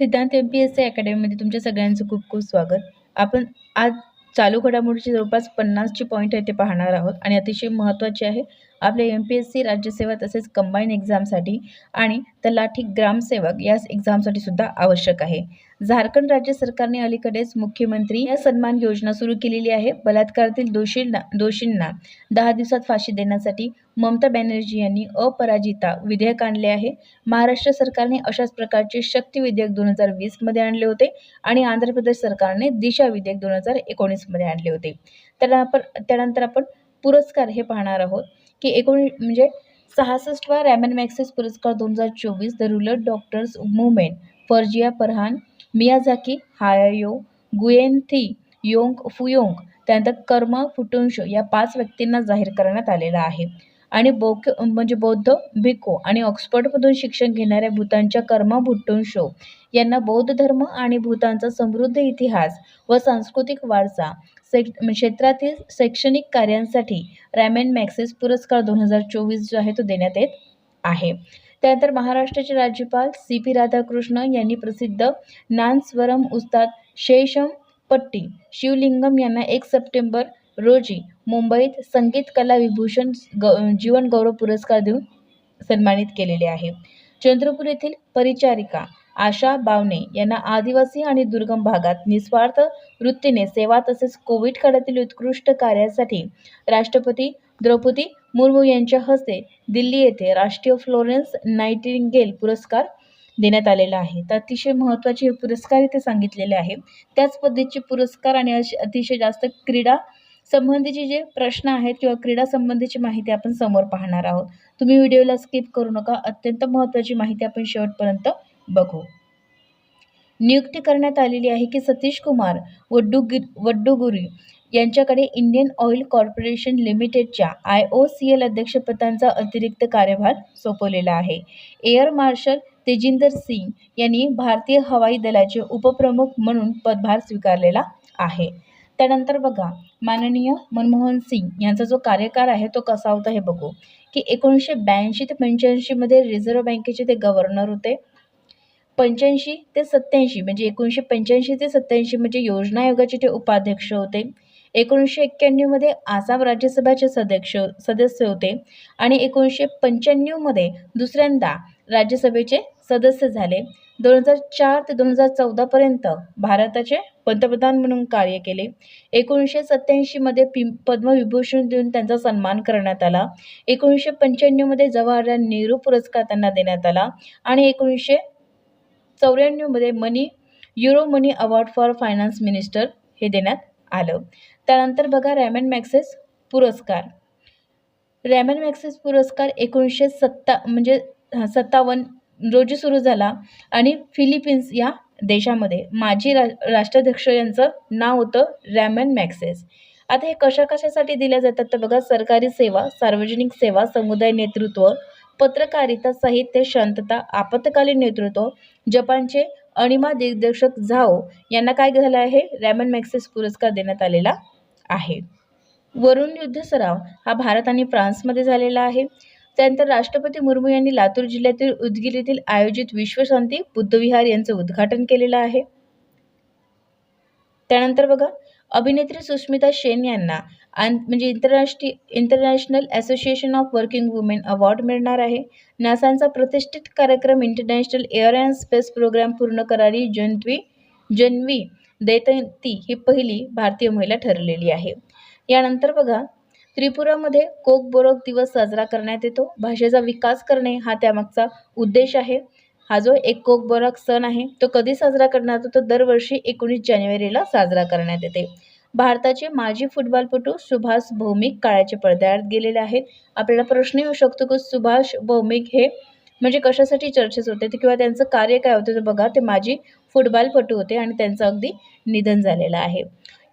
Siddhant M P S C अकॅडमीमध्ये तुमच्या सगळ्यांचं खूप खूप स्वागत. आपण आज चालू घडामोडीची जवळपास पन्नासची पॉईंट आहे ते पाहणार आहोत आणि अतिशय महत्त्वाचे आहे. आपल्या एम पी एस सी राज्यसेवा तसेच कंबाईन एक्झामसाठी आणि तलाठी ग्रामसेवक या एक्झामसाठी सुद्धा आवश्यक आहे. झारखंड राज्य सरकारने अलीकडेच मुख्यमंत्री या सन्मान योजना सुरू केलेली आहे. बलात्कारातील दोषींना दोषींना दहा दिवसात फाशी देण्यासाठी ममता बॅनर्जी यांनी अपराजिता विधेयक आणले आहे. महाराष्ट्र सरकारने अशाच प्रकारचे शक्ती विधेयक दोन हजार वीसमध्ये आणले होते आणि आंध्र प्रदेश सरकारने दिशा विधेयक दोन हजार एकोणीसमध्ये आणले होते. तर आपण त्यानंतर आपण पुरस्कार हे पाहणार आहोत. की एकोण म्हणजे सहासष्टवा रॅमन मॅक्सेस पुरस्कार दोन हजार चोवीस the rural doctors movement Farwiza Farhan Miyazaki Hayao Nguyen Thi Yong Phuong त्यानंतर कर्म फुटुंशो या पाच व्यक्तींना जाहीर करण्यात आलेला आहे. आणि बौक म्हणजे बौद्ध भिक्खू आणि ऑक्सफर्डमधून शिक्षण घेणाऱ्या भूतानच्या कर्मा भुट्टुंशो यांना बौद्ध धर्म आणि भूतानचा समृद्ध इतिहास व सांस्कृतिक वारसा से म्हणजे क्षेत्रातील शैक्षणिक कार्यांसाठी रॅमेन मॅक्सेस पुरस्कार दोन हजार चोवीस जो आहे तो देण्यात येत आहे. त्यानंतर महाराष्ट्राचे राज्यपाल सी पी राधाकृष्ण यांनी प्रसिद्ध नानस्वरम उस्ताद शेषम पट्टी शिवलिंगम यांना एक सप्टेंबर रोजी मुंबईत संगीत कला विभूषण ग जीवन गौरव पुरस्कार देऊन सन्मानित केलेले आहे. चंद्रपूर येथील परिचारिका आशा बावणे यांना आदिवासी आणि दुर्गम भागात निस्वार्थ वृत्तीने सेवा तसेच कोविड काळातील उत्कृष्ट कार्यासाठी राष्ट्रपती द्रौपदी मुर्मू यांच्या हस्ते दिल्ली येथे राष्ट्रीय फ्लोरेन्स नायटिंगेल पुरस्कार देण्यात आलेला आहे. तर अतिशय महत्त्वाचे हे पुरस्कार इथे सांगितलेले आहे. त्याच पद्धतीचे पुरस्कार आणि अतिशय जास्त क्रीडा संबंधीचे जे प्रश्न आहेत किंवा क्रीडा संबंधीची माहिती आपण समोर पाहणार आहोत. तुम्ही व्हिडिओला स्किप करू नका. अत्यंत महत्त्वाची माहिती आपण शेवटपर्यंत बघू. नियुक्ती करण्यात आलेली आहे की सतीश कुमार वड्डुगिर वड्डुगुरी यांच्याकडे इंडियन ऑइल कॉर्पोरेशन लिमिटेडच्या आय ओ सी एल अध्यक्षपदांचा अतिरिक्त कार्यभार सोपवलेला आहे. एअर मार्शल तेजिंदर सिंग यांनी भारतीय हवाई दलाचे उपप्रमुख म्हणून पदभार स्वीकारलेला आहे. त्यानंतर बघा माननीय मनमोहन सिंग यांचा जो कार्यकाळ आहे तो कसा होता हे बघू. की एकोणीसशे ब्याऐंशी ते पंच्याऐंशीमध्ये रिझर्व्ह बँकेचे ते गव्हर्नर होते. पंच्याऐंशी ते सत्त्याऐंशी म्हणजे एकोणीसशे पंच्याऐंशी ते सत्त्याऐंशी म्हणजे योजना आयोगाचे ते उपाध्यक्ष होते. एकोणीसशे एक्क्याण्णवमध्ये आसाम राज्यसभाचे सदस्य सदस्य होते. आणि एकोणीसशे पंच्याण्णवमध्ये दुसऱ्यांदा राज्यसभेचे सदस्य झाले. दोन हजार चार ते दोन हजार चौदापर्यंत भारताचे पंतप्रधान म्हणून कार्य केले. एकोणीसशे सत्त्याऐंशीमध्ये पि पद्मविभूषण देऊन त्यांचा सन्मान करण्यात आला. एकोणीसशे पंच्याण्णवमध्ये जवाहरलाल नेहरू पुरस्कार त्यांना देण्यात आला. आणि एकोणीसशे चौऱ्याण्णवमध्ये money euro money award for finance minister हे देण्यात आलं. त्यानंतर बघा रॅमन मॅक्सेस पुरस्कार. रॅमन मॅक्सेस पुरस्कार एकोणीसशे सत्ता म्हणजे सत्तावन्न रोजी सुरू झाला आणि फिलिपिन्स या देशामध्ये. माजी रा राष्ट्राध्यक्ष यांचं नाव होतं रॅमन मॅक्सेस आता हे कशा कशासाठी दिल्या जातात? तर बघा सरकारी सेवा सार्वजनिक सेवा समुदाय नेतृत्व पत्रकारिता साहित्य शांतता आपत्कालीन नेतृत्व जपानचे अनिमा दिग्दर्शक झाओ यांना काय झालं आहे? रॅमन मॅक्सेस पुरस्कार देण्यात आलेला आहे. वरुण युद्ध सराव हा भारत आणि फ्रान्समध्ये झालेला आहे. त्यानंतर राष्ट्रपती मुर्मू यांनी लातूर जिल्ह्यातील उदगीर येथील आयोजित विश्वशांती बुद्धविहार यांचं उद्घाटन केलेलं आहे. त्यानंतर बघा अभिनेत्री सुष्मिता शेन यांना आणि म्हणजे इंटरनॅशनी international association of working women award मिळणार आहे. नासांचा प्रतिष्ठित कार्यक्रम international air and space programme पूर्ण करणारी जन्वी जन्वी दैतंती ही पहिली भारतीय महिला ठरलेली आहे. यानंतर बघा त्रिपुरामध्ये कोक बोरोक दिवस साजरा करण्यात येतो. भाषेचा विकास करणे हा त्यामागचा उद्देश आहे. हा जो एक कोक बोरक सण आहे तो कधी साजरा करण्यात येतो तर दरवर्षी एकोणीस जानेवारीला साजरा करण्यात येते. भारताचे माजी फुटबॉलपटू सुभाष भौमिक काळाच्या पडद्याआड गेलेले आहेत. आपल्याला प्रश्न येऊ शकतो की सुभाष भौमिक हे म्हणजे कशासाठी चर्चेत होते? ते किंवा त्यांचं कार्य काय होतं? तर बघा. ते माजी फुटबॉलपटू होते आणि त्यांचं अगदी निधन झालेलं आहे.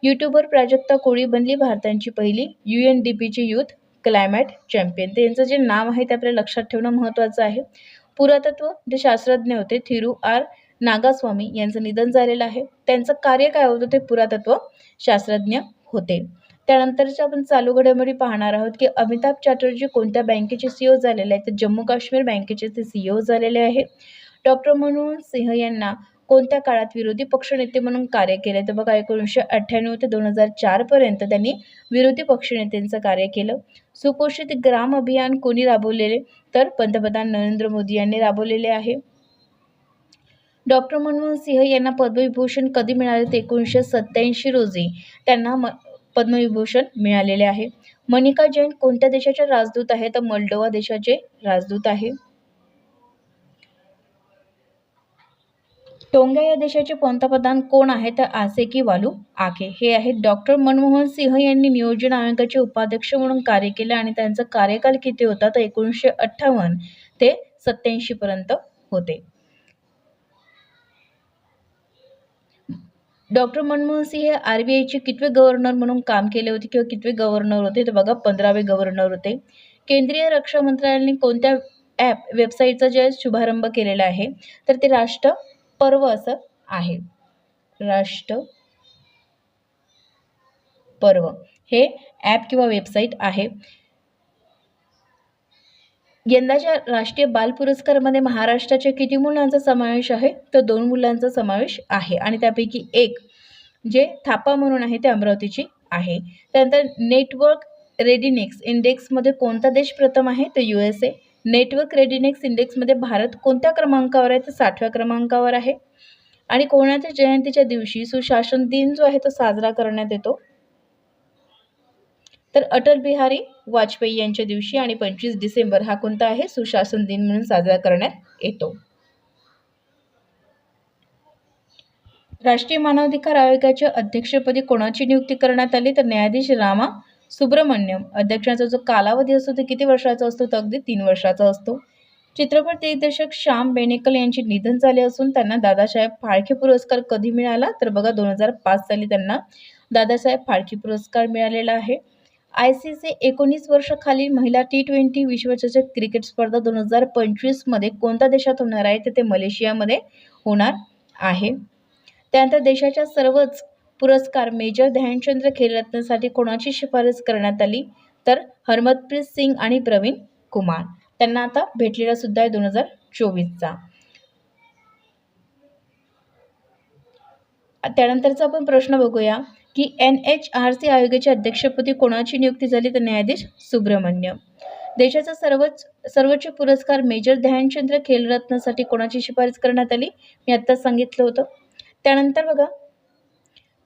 यूट्यूबर प्राजक्ता कोळी बनली भारताची पहिली यू एन डी पीची यूथ क्लायमॅट चॅम्पियन. त्यांचं जे नाव आहे ते आपल्या लक्षात ठेवणं महत्त्वाचं आहे. पुरातत्व जे शास्त्रज्ञ होते थिरू आर नागास्वामी यांचं निधन झालेलं आहे. त्यांचं कार्य काय होतं ते पुरातत्व शास्त्रज्ञ होते. त्यानंतरच्या आपण चालू घडामोडी पाहणार आहोत की अमिताभ चॅटर्जी कोणत्या बँकेचे सीईओ झालेले आहेत? तर जम्मू काश्मीर बँकेचे ते सीईओ झालेले आहे. डॉक्टर मनमोहन सिंह यांना कोणत्या काळात विरोधी पक्षनेते म्हणून कार्य केले तर बघा एकोणीसशे अठ्ठ्याण्णव ते दोन हजार चारपर्यंत त्यांनी विरोधी पक्षनेत्यांचं कार्य केलं. सुपोषित ग्राम अभियान कोणी राबवलेले? तर पंतप्रधान नरेंद्र मोदी यांनी राबवलेले आहे. डॉक्टर मनमोहन सिंह यांना पद्मविभूषण कधी मिळाले? ते एकोणीसशे सत्याऐंशी रोजी त्यांना म पद्मविभूषण मिळालेले आहे. मनिका जैन कोणत्या देशाचे राजदूत आहे? तर मल्डोवा देशाचे राजदूत आहे. टोंगा या देशाचे पंतप्रधान कोण आहे? तर आसेकी वालू आके हे आहेत डॉक्टर मनमोहन सिंह यांनी नियोजन आयोगाचे उपाध्यक्ष म्हणून कार्य केले आणि त्यांचा कार्यकाल किती होता? तर एकोणीसशे अठ्ठावन्न ते सत्याऐंशी पर्यंत होते. डॉक्टर मनमोहन सिंह हे आर बी आयचे कितवे गव्हर्नर म्हणून काम केले होते किंवा कितवे गव्हर्नर होते तर बघा पंधरावे गव्हर्नर होते. केंद्रीय रक्षा मंत्रालयाने कोणत्या ॲप वेबसाईटचा जे शुभारंभ केलेला आहे तर ते राष्ट्र पर्व असं आहे. राष्ट्र पर्व हे ॲप किंवा वेबसाईट आहे. यंदाच्या राष्ट्रीय बाल पुरस्कारमध्ये महाराष्ट्राच्या किती मुलांचा समावेश आहे? तर दोन मुलांचा समावेश आहे. आणि त्यापैकी एक जे थापा म्हणून आहे ते अमरावतीची आहे. त्यानंतर नेटवर्क रेडिनेक्स इंडेक्समध्ये कोणता देश प्रथम आहे? तर U S A. Network readiness इंडेक्समध्ये Bharat कोणत्या क्रमांकावर आहे? तर साठव्या क्रमांकावर आहे. आणि कोणाच्या जयंतीच्या दिवशी सुशासन दिन जो आहे तो साजरा करण्यात येतो? तर अटल बिहारी वाजपेयी यांच्या दिवशी आणि पंचवीस डिसेंबर हा कोणता आहे? सुशासन दिन म्हणून साजरा करण्यात येतो. राष्ट्रीय मानवाधिकार आयोगाच्या अध्यक्षपदी कोणाची नियुक्ती करण्यात आली? तर न्यायाधीश रामा सुब्रमण्यम. अध्यक्षाचा जो कालावधी असतो तो किती वर्षाचा असतो? तर अगदी तीन वर्षाचा असतो. चित्रपट दिग्दर्शक श्याम बेनेकल यांचे निधन झाले असून त्यांना दादासाहेब फाळके पुरस्कार कधी मिळाला? तर बघा दोन हजार पाच साली त्यांना दादासाहेब फाळके पुरस्कार मिळालेला आहे. आय सी सी एकोणीस वर्षाखालील महिला टी ट्वेंटी विश्वचषक क्रिकेट स्पर्धा दोन हजार पंचवीसमध्ये कोणत्या देशात होणार आहे? तर ते मलेशियामध्ये होणार आहे. त्यानंतर देशाच्या सर्वच पुरस्कार मेजर ध्यानचंद्र खेलरत्नसाठी कोणाची शिफारस करण्यात आली? तर हरमतप्रीत सिंग आणि प्रवीण कुमार. त्यांना आता भेटलेला सुद्धा आहे दोन हजार चोवीसचा. त्यानंतरचा आपण प्रश्न बघूया. की एन एच आर सी आयोगाच्या अध्यक्षपदी कोणाची नियुक्ती झाली तर न्यायाधीश सुब्रमण्यम देशाचा सर्वोच्च सर्वोच्च पुरस्कार मेजर ध्यानचंद्र खेलरत्नासाठी कोणाची शिफारस करण्यात आली? मी आत्ताच सांगितलं होतं. त्यानंतर बघा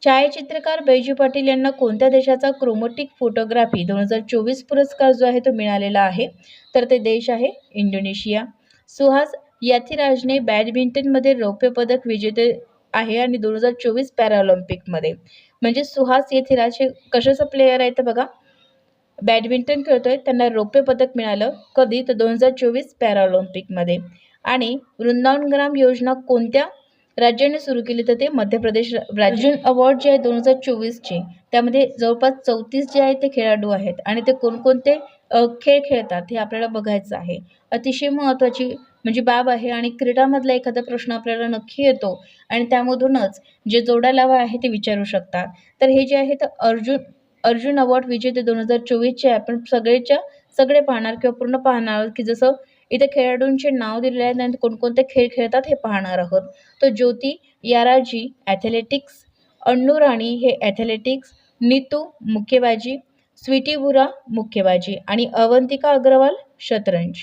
छायाचित्रकार बैजू पाटील यांना कोणत्या देशाचा क्रोमोटिक फोटोग्राफी दोन हजार चोवीस पुरस्कार जो आहे तो मिळालेला आहे? तर ते देश आहे इंडोनेशिया. सुहास याथिराजने बॅडमिंटनमध्ये रौप्य पदक विजेते आहे आणि दोन हजार चोवीस पॅराऑलिम्पिकमध्ये म्हणजे सुहास येथिराज हे कशाचं प्लेयर आहे तर बघा. बॅडमिंटन खेळतोय त्यांना रौप्य पदक मिळालं. कधी? तर दोन हजार चोवीस पॅराऑलिम्पिकमध्ये आणि वृंदावन योजना कोणत्या राज्याने सुरू केली? तर ते मध्य प्रदेश राज्य अवॉर्ड जे आहे दोन हजार चोवीसचे त्यामध्ये जवळपास चौतीस जे आहे ते खेळाडू आहेत. आणि ते कोणकोणते खेळ खेळतात हे आपल्याला बघायचं आहे. अतिशय महत्त्वाची म्हणजे बाब आहे आणि क्रीडामधला एखादा प्रश्न आपल्याला नक्की येतो आणि त्यामधूनच जे जोडा लावा आहे ते विचारू शकतात. तर हे जे आहे तर अर्जुन अर्जुन अवॉर्ड विजेते दोन हजार चोवीसचे आपण सगळेच्या सगळे पाहणार किंवा पूर्ण पाहणार की जसं इथे खेळाडूंचे नाव दिलेले आहेत आणि कोणकोणते खेळ खेळतात हे पाहणार आहोत. तर ज्योती याराजी ॲथलेटिक्स अण्णू राणी हे ॲथलेटिक्स नीतू मुक्केबाजी स्वीटी बुरा मुक्केबाजी आणि अवंतिका अग्रवाल शतरंज.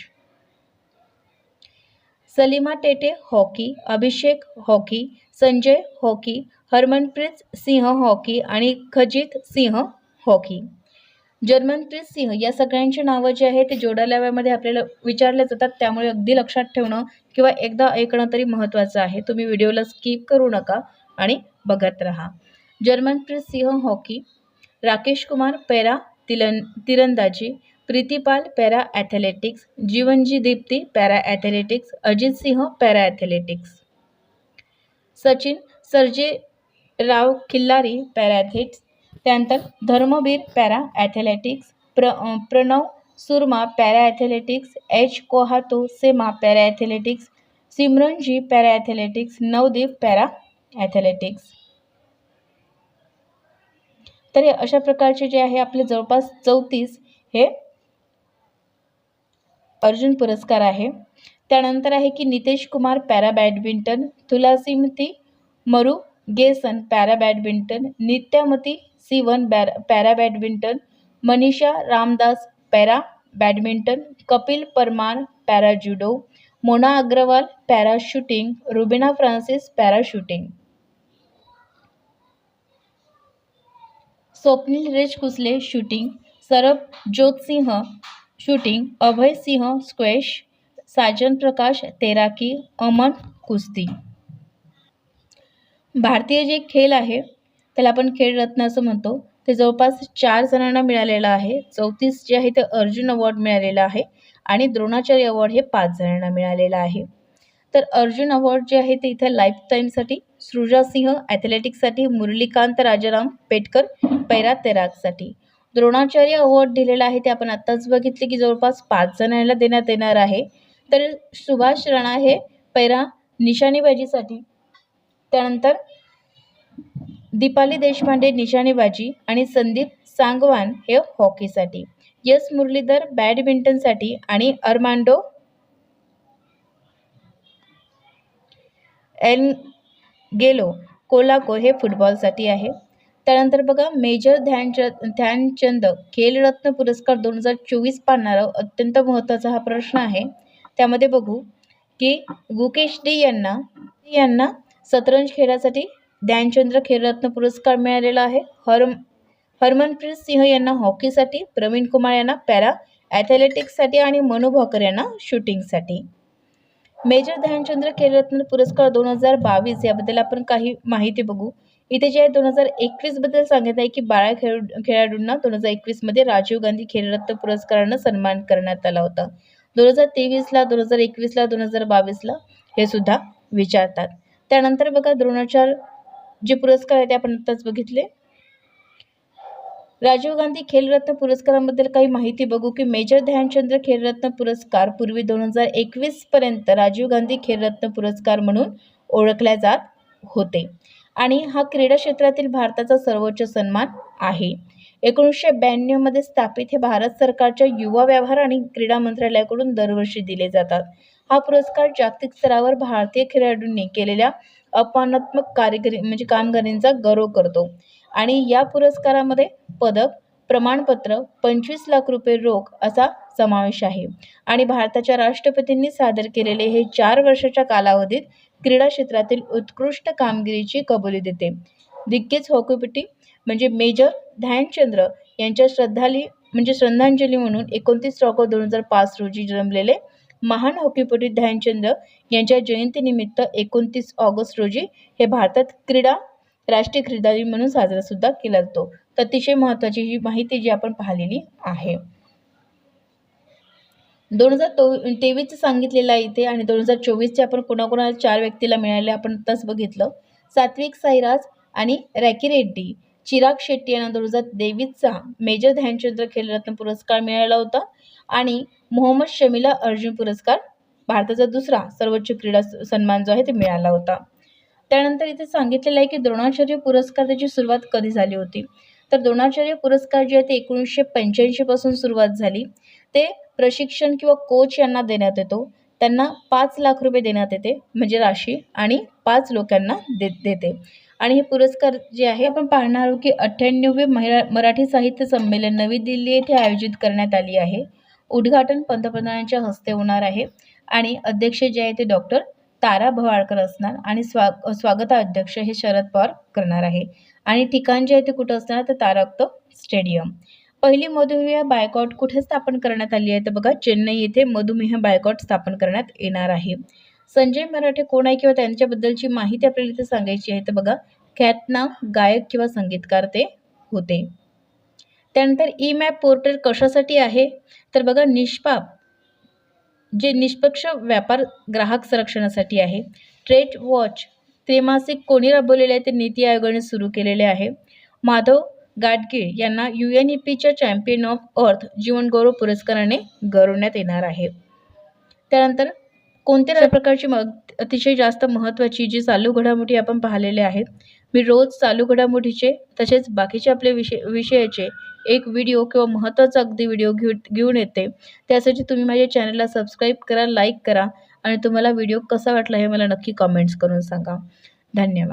Salima Tete hockey Abhishek hockey Sanjay hockey Harmanpreet Singh hockey आणि खजित सिंह हॉकी. जर्मनप्रीत सिंह या सगळ्यांची नावं जी आहे ते जोडाल्याव्यामध्ये आपल्याला विचारले जातात. त्यामुळे अगदी लक्षात ठेवणं किंवा एकदा ऐकणं तरी महत्त्वाचं आहे. तुम्ही व्हिडिओला स्किप करू नका आणि बघत राहा. जर्मनप्रीत सिंह हॉकी राकेश कुमार पैरा, तिलन, तिरंदाजी, Preetipal para athletics Jeevanji Deepthi para athletics Ajeet Singh para athletics Sachin, Sarje Rao Khilari para athletes त्यानंतर धर्मवीर पॅरा ॲथलेटिक्स प्र, Pranav Soorma para athletics H Hokato Sema para athletics Simranji para athletics Navdeep para athletics तर हे अशा प्रकारचे जे आहे आपले जवळपास चौतीस हे अर्जुन पुरस्कार आहे. त्यानंतर आहे की Nitesh Kumar para badminton Thulasimathi Murugesan para badminton Nithyamathi Sivan बॅ para badminton Manisha Ramdas para badminton Kapil Parmar para judo Mona Agarwal para shooting Rubina Francis para shooting. Swapnil रेजकुसले shooting Sarab Jyotsingh shooting Abhay Singh squash Sajan Prakash तेराकी Aman कुस्ती. भारतीय जे खेळ आहे त्याला आपण खेळरत्न असं म्हणतो. ते जवळपास चार जणांना मिळालेलं आहे. चौतीस जे आहे ते अर्जुन अवॉर्ड मिळालेला आहे आणि द्रोणाचार्य अवॉर्ड हे पाच जणांना मिळालेलं आहे. तर अर्जुन अवॉर्ड जे आहे ते इथं लाईफ टाईमसाठी सृजा सिंह ॲथलेटिक्ससाठी मुरलीकांत राजाराम पेटकर पैरा तैराकसाठी द्रोणाचार्य अवॉर्ड दिलेला आहे ते आपण आत्ताच बघितले की जवळपास पाच जणांना देण्यात येणार आहे. तर सुभाष राणा हे पैरा निशाणेबाजीसाठी. त्यानंतर दीपाली देशपांडे निशाणेबाजी आणि संदीप सांगवान हे हॉकीसाठी. यस मुरलीधर बॅडमिंटनसाठी आणि अर्मांडो एन गेलो. कोलाको हे फुटबॉलसाठी आहे. त्यानंतर बघा मेजर ध्यानचंद ध्यानचंद खेलरत्न पुरस्कार दोन हजार चोवीस पाहणारा अत्यंत महत्त्वाचा हा प्रश्न आहे. त्यामध्ये बघू की गुकेश डी यांना यांना शतरंज खेळासाठी ध्यानचंद्र खेलरत्न पुरस्कार मिळालेला आहे. हरम हरमनप्रीत सिंह यांना हॉकीसाठी प्रवीण कुमार यांना पॅरा ॲथलेटिक्ससाठी आणि मनू भाकर यांना शूटिंगसाठी. मेजर ध्यानचंद्र खेलरत्न पुरस्कार दोन हजार बावीस याबद्दल आपण काही माहिती बघू. इथे जे आहे दोन हजार एकवीसबद्दल सांगत आहे की बारा खेळू खेळाडूंना दोन हजार एकवीसमध्ये राजीव गांधी खेलरत्न पुरस्कारानं सन्मान करण्यात आला होता. दोन हजार तेवीसला दोन हजार एकवीसला दोन हजार बावीसला हे सुद्धा विचारतात. त्यानंतर बघा द्रोणाचार्य जे पुरस्कार आहे ते आपण आत्ताच बघितले. राजीव गांधी खेलरत्न पुरस्कारांबद्दल काही माहिती बघू की मेजर ध्यानचंद्र खेलरत्न पुरस्कार पूर्वी दोन हजार एकवीसपर्यंत राजीव गांधी खेलरत्न पुरस्कार म्हणून ओळखल्या जात होते. आणि हा क्रीडा क्षेत्रातील भारताचा सर्वोच्च सन्मान आहे. एकोणीसशे ब्याण्णवमध्ये स्थापित हे भारत सरकारच्या युवा व्यवहार आणि क्रीडा मंत्रालयाकडून दरवर्षी दिले जातात. हा पुरस्कार जागतिक स्तरावर भारतीय खेळाडूंनी केलेल्या अपमानात्मक कारिगिरी म्हणजे कामगिरींचा गौरव करतो. आणि या पुरस्कारामध्ये पदक प्रमाणपत्र पंचवीस लाख रुपये रोख असा समावेश आहे. आणि भारताच्या राष्ट्रपतींनी सादर केलेले हे चार वर्षाच्या कालावधीत क्रीडा क्षेत्रातील उत्कृष्ट कामगिरीची कबुली देते. दिग्गज हॉकीपटी म्हणजे मेजर ध्यानचंद्र यांच्या श्रद्धाली म्हणजे श्रद्धांजली म्हणून एकोणतीस ऑगस्ट दोन हजार पाच रोजी जन्मलेले महान हॉकीपटू ध्यानचंद यांच्या जयंतीनिमित्त एकोणतीस ऑगस्ट रोजी हे भारतात क्रीडा राष्ट्रीय क्रीडा दिन म्हणून साजरा सुद्धा केला जातो. तर अतिशय महत्त्वाची ही माहिती जी आपण पाहिलेली आहे. दोन हजार तो तेवीसचं सांगितलेलं आहे इथे आणि दोन हजार चोवीसचे आपण कोणाकोणाला चार व्यक्तीला मिळाले आपण आत्ताच बघितलं. सात्विक साईराज आणि रॅकी रेड्डी चिराग शेट्टी यांना दोन हजार तेवीसचा मेजर ध्यानचंद्र खेलरत्न पुरस्कार मिळाला होता आणि मोहम्मद शमीला अर्जुन पुरस्कार भारताचा दुसरा सर्वोच्च क्रीडा सन्मान जो आहे ते मिळाला होता. त्यानंतर इथे सांगितलेलं आहे की द्रोणाचार्य पुरस्कार त्याची सुरुवात कधी झाली होती? तर द्रोणाचार्य पुरस्कार जे आहे ते एकोणीसशे पंच्याऐंशीपासून सुरुवात झाली. ते प्रशिक्षण किंवा कोच यांना देण्यात येतो. त्यांना पाच लाख रुपये देण्यात येते म्हणजे राशी आणि पाच लोकांना दे देते. आणि हे पुरस्कार जे आहे आपण पाहणार आहोत की अठ्ठ्याण्णवे मराठी साहित्य संमेलन नवी दिल्ली येथे आयोजित करण्यात आली आहे. उद्घाटन पंतप्रधानांच्या हस्ते होणार आहे. आणि अध्यक्ष जे आहे ते डॉक्टर तारा भवाळकर असणार आणि स्वा स्वागताध्यक्ष हे शरद पवार करणार आहे. आणि ठिकाण जे आहे ते कुठं असणार? तर तारक्त स्टेडियम. पहिली मधुमेह बायकॉट कुठे स्थापन करण्यात आली आहे? तर बघा चेन्नई येथे मधुमेह बायकॉट स्थापन करण्यात येणार आहे. संजय मराठे कोण आहे किंवा त्यांच्याबद्दलची माहिती आपल्याला इथे सांगायची आहे? तर बघा ख्यातनाम गायक किंवा संगीतकार ते होते. त्यानंतर ई मॅप पोर्टल कशासाठी आहे? तर बघा निष्पाप जे निष्पक्ष व्यापार ग्राहक संरक्षणासाठी आहे. ट्रेड वॉच त्रैमासिक कोणी राबवलेले आहे ते नीती आयोगाने सुरू केलेले आहे. माधव गाडगीळ यांना यू एन ई पीच्या चॅम्पियन ऑफ अर्थ जीवनगौरव पुरस्काराने गौरवण्यात येणार आहे. त्यानंतर कोणत्या प्रकारची मग अतिशय जास्त महत्त्वाची जी चालू घडामोडी आपण पाहिलेले आहेत मी रोज चालू घडामोडीचे तसेच बाकीचे आपले विषय विषयाचे एक व्हिडिओ किंवा महत्त्वाचा अगदी व्हिडिओ घेऊ घेऊन येते. त्यासाठी तुम्ही माझ्या चॅनलला सबस्क्राईब करा लाईक करा आणि तुम्हाला व्हिडिओ कसा वाटला हे मला नक्की कॉमेंट्स करून सांगा. धन्यवाद.